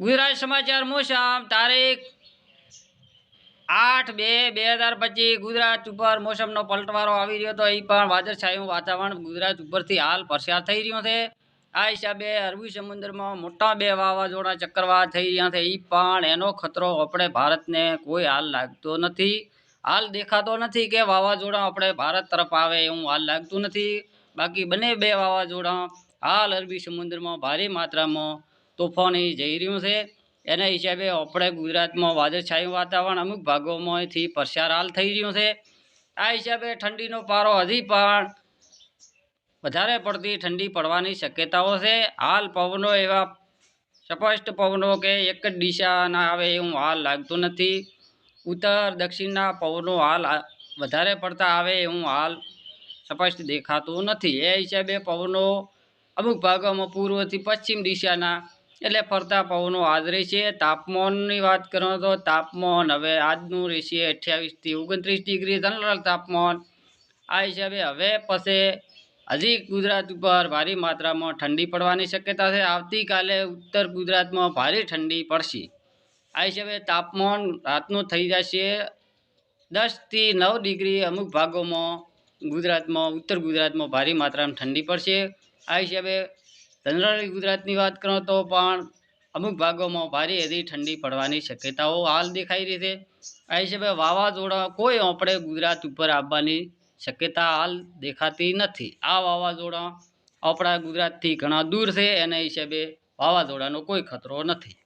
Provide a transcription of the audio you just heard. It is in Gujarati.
ગુજરાત સમાચાર મોસમ, તારીખ આઠ બે બે હજાર પચીસ. ગુજરાત ઉપર મોસમનો પલટવારો આવી રહ્યો હતો. એ પણ વાદળછાયું વાતાવરણ ગુજરાત ઉપરથી હાલ પસાર થઈ રહ્યો છે. આ હિસાબે અરબી સમુદ્રમાં મોટા બે વાવાઝોડા ચક્રવાત થઈ રહ્યા છે. એ પણ એનો ખતરો આપણે ભારતને કોઈ હાલ લાગતો નથી. હાલ દેખાતો નથી કે વાવાઝોડા આપણે ભારત તરફ આવે એવું હાલ લાગતું નથી. બાકી બંને બે વાવાઝોડા હાલ અરબી સમુદ્રમાં ભારે માત્રામાં તોફાની જઈ રહ્યું છે. એના હિસાબે આપણે ગુજરાતમાં વાદળછાયું વાતાવરણ અમુક ભાગોમાંથી પસાર હાલ થઈ રહ્યું છે. આ હિસાબે ઠંડીનો પારો હજી પણ વધારે પડતી ઠંડી પડવાની શક્યતાઓ છે. હાલ પવનો એવા સ્પષ્ટ પવનો કે એક જ દિશાના આવે એવું હાલ લાગતું નથી. ઉત્તર દક્ષિણના પવનો હાલ વધારે પડતા આવે એવું હાલ સ્પષ્ટ દેખાતું નથી. એ હિસાબે પવનો અમુક ભાગોમાં પૂર્વથી પશ્ચિમ દિશાના એટલે ફરતા પવનો હાજરી છે. તાપમાનની વાત કરો તો તાપમાન હવે આજનું રહેશે અઠ્યાવીસથી ઓગણત્રીસ ડિગ્રી જનરલ તાપમાન. આ હિસાબે હવે પછી હજી ગુજરાત ઉપર ભારે માત્રામાં ઠંડી પડવાની શક્યતા છે. આવતીકાલે ઉત્તર ગુજરાતમાં ભારે ઠંડી પડશે. આ હિસાબે તાપમાન રાતનું થઈ જશે દસથી નવ ડિગ્રી અમુક ભાગોમાં ગુજરાતમાં, ઉત્તર ગુજરાતમાં ભારે માત્રામાં ઠંડી પડશે. આ હિસાબે જનરલી ગુજરાતની વાત કરો તો પણ અમુક ભાગોમાં ભારે એવી ઠંડી પડવાની શક્યતાઓ હાલ દેખાઈ રહી છે. આ હિસાબે વાવાઝોડા કોઈ આપણે ગુજરાત ઉપર આવવાની શક્યતા હાલ દેખાતી નથી. આ વાવાઝોડા આપણા ગુજરાતથી ઘણા દૂર છે, એના હિસાબે વાવાઝોડાનો કોઈ ખતરો નથી.